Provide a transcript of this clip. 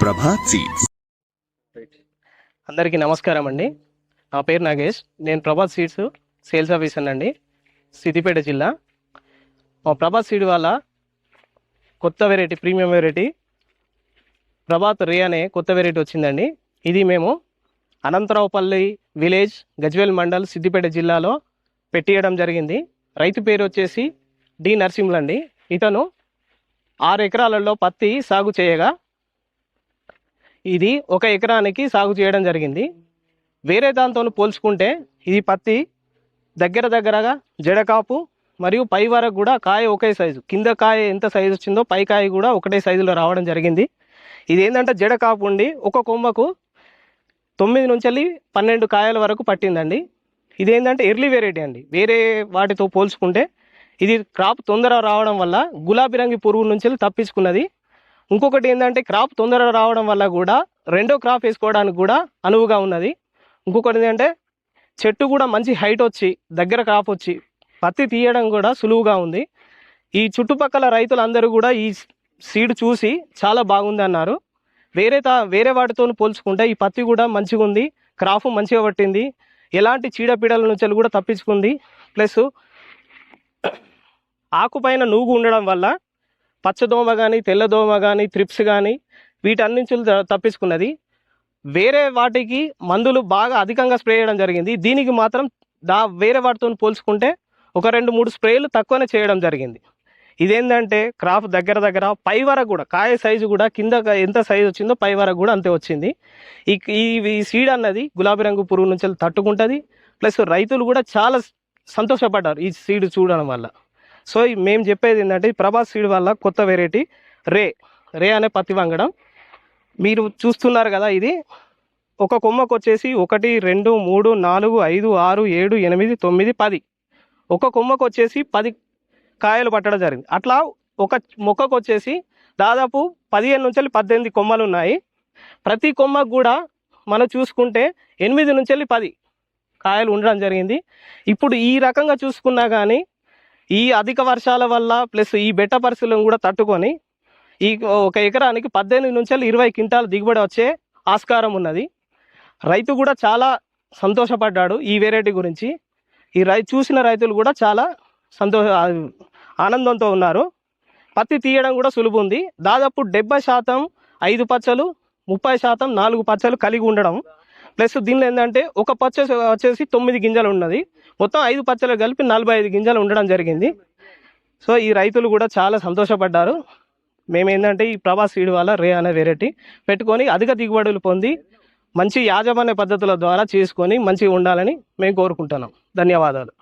Prabhat seeds అందరికీ నమస్కారం అండి. నా పేరు నాగేష్. నేను ప్రభాత్ సీడ్స్ సేల్స్ ఆఫీసర్ అండి. సిద్దిపేట జిల్లా. మా ప్రభాత్ సీడ్ వల్ల కొత్త వెరైటీ ప్రీమియం వెరైటీ ప్రభాత్ రే అనే కొత్త వెరైటీ వచ్చిందండి. ఇది మేము అనంతరావుపల్లి విలేజ్ గజ్వేల్ మండల్ సిద్దిపేట జిల్లాలో పెట్టియడం జరిగింది. రైతు పేరు వచ్చేసి డి నర్సింహులు అండి. ఇతను ఆరు ఎకరాలలో పత్తి సాగు చేయగా ఇది ఒక ఎకరానికి సాగు చేయడం జరిగింది. వేరే దాంతో పోల్చుకుంటే ఇది పత్తి దగ్గర దగ్గరగా జడకాపు మరియు పై వరకు కూడా కాయ ఒకే సైజు. కింద కాయ ఎంత సైజు వచ్చిందో పై కాయ కూడా ఒకటే సైజులో రావడం జరిగింది. ఇది ఏంటంటే జడకాపు ఉండి ఒక కొమ్మకు తొమ్మిది నుంచి వెళ్ళి పన్నెండు కాయల వరకు పట్టిందండి. ఇదేంటంటే ఎర్లీ వెరైటీ అండి. వేరే వాటితో పోల్చుకుంటే ఇది క్రాప్ తొందర రావడం వల్ల గులాబీ రంగు పురుగుల నుంచి తప్పించుకున్నది. ఇంకొకటి ఏంటంటే క్రాప్ తొందరగా రావడం వల్ల కూడా రెండో క్రాప్ వేసుకోవడానికి కూడా అనువుగా ఉన్నది. ఇంకొకటి ఏంటంటే చెట్టు కూడా మంచి హైట్ వచ్చి దగ్గర క్రాప్ వచ్చి పత్తి తీయడం కూడా సులువుగా ఉంది. ఈ చుట్టుపక్కల రైతులందరూ కూడా ఈ సీడ్ చూసి చాలా బాగుంది అన్నారు. వేరే తా వేరే వాటితో పోల్చుకుంటే ఈ పత్తి కూడా మంచిగా ఉంది క్రాఫ్ మంచిగా పట్టింది. ఎలాంటి చీడపీడల నుంచి కూడా తప్పించుకుంది. ప్లస్ ఆకుపైన నూగు ఉండడం వల్ల పచ్చదోమ కానీ తెల్లదోమ కానీ త్రిప్స్ కానీ వీటన్నించి తప్పించుకున్నది. వేరే వాటికి మందులు బాగా అధికంగా స్ప్రే చేయడం జరిగింది. దీనికి మాత్రం దా వేరే వాటితో పోల్చుకుంటే ఒక రెండు మూడు స్ప్రేలు తక్కువనే చేయడం జరిగింది. ఇదేంటంటే క్రాప్ దగ్గర దగ్గర పై వరకు కూడా కాయ సైజు కూడా కింద ఎంత సైజు వచ్చిందో పై వరకు కూడా అంతే వచ్చింది. ఈ ఈ సీడ్ అన్నది గులాబీ రంగు పురుగు నుంచి తట్టుకుంటుంది. ప్లస్ రైతులు కూడా చాలా సంతోషపడ్డారు ఈ సీడ్ చూడడం వల్ల. సో ఈ మేము చెప్పేది ఏంటంటే ప్రభాస్ సీడ్ వల్ల కొత్త వెరైటీ రే రే అనే పత్తి వంగడం. మీరు చూస్తున్నారు కదా ఇది. ఒక కొమ్మకు వచ్చేసి ఒకటి రెండు మూడు నాలుగు ఐదు ఆరు ఏడు ఎనిమిది తొమ్మిది పది. ఒక కొమ్మకు వచ్చేసి పది కాయలు పట్టడం జరిగింది. అట్లా ఒక మొక్కకు వచ్చేసి దాదాపు పదిహేను నుంచి పద్దెనిమిది కొమ్మలు ఉన్నాయి. ప్రతి కొమ్మకు కూడా మనం చూసుకుంటే ఎనిమిది నుంచి పది కాయలు ఉండడం జరిగింది. ఇప్పుడు ఈ రకంగా చూసుకున్నా కానీ ఈ అధిక వర్షాల వల్ల ప్లస్ ఈ బెట్ట పరిస్థితులను కూడా తట్టుకొని ఈ ఒక ఎకరానికి పద్దెనిమిది నుంచి ఇరవై క్వింటాల దిగుబడి వచ్చే ఆస్కారం ఉన్నది. రైతు కూడా చాలా సంతోషపడ్డాడు ఈ వెరైటీ గురించి. ఈ రై చూసిన రైతులు కూడా చాలా సంతోష ఆనందంతో ఉన్నారు. పత్తి తీయడం కూడా సులువు ఉంది. దాదాపు డెబ్బై శాతం ఐదు పచ్చలు ముప్పై శాతం నాలుగు పచ్చలు కలిగి ఉండడం ప్లస్ దీనిలో ఏంటంటే ఒక పచ్చ వచ్చేసి తొమ్మిది గింజలు ఉన్నది. మొత్తం ఐదు పచ్చలు కలిపి నలభై ఐదు గింజలు ఉండడం జరిగింది. సో ఈ రైతులు కూడా చాలా సంతోషపడ్డారు. మేము ఏంటంటే ఈ ప్రభాస్ సీడ్ వల్ల రే అనే వెరైటీ పెట్టుకొని అధిక దిగుబడులు పొంది మంచి యాజమాన్య పద్ధతుల ద్వారా చేసుకొని మంచిగా ఉండాలని మేము కోరుకుంటున్నాం. ధన్యవాదాలు.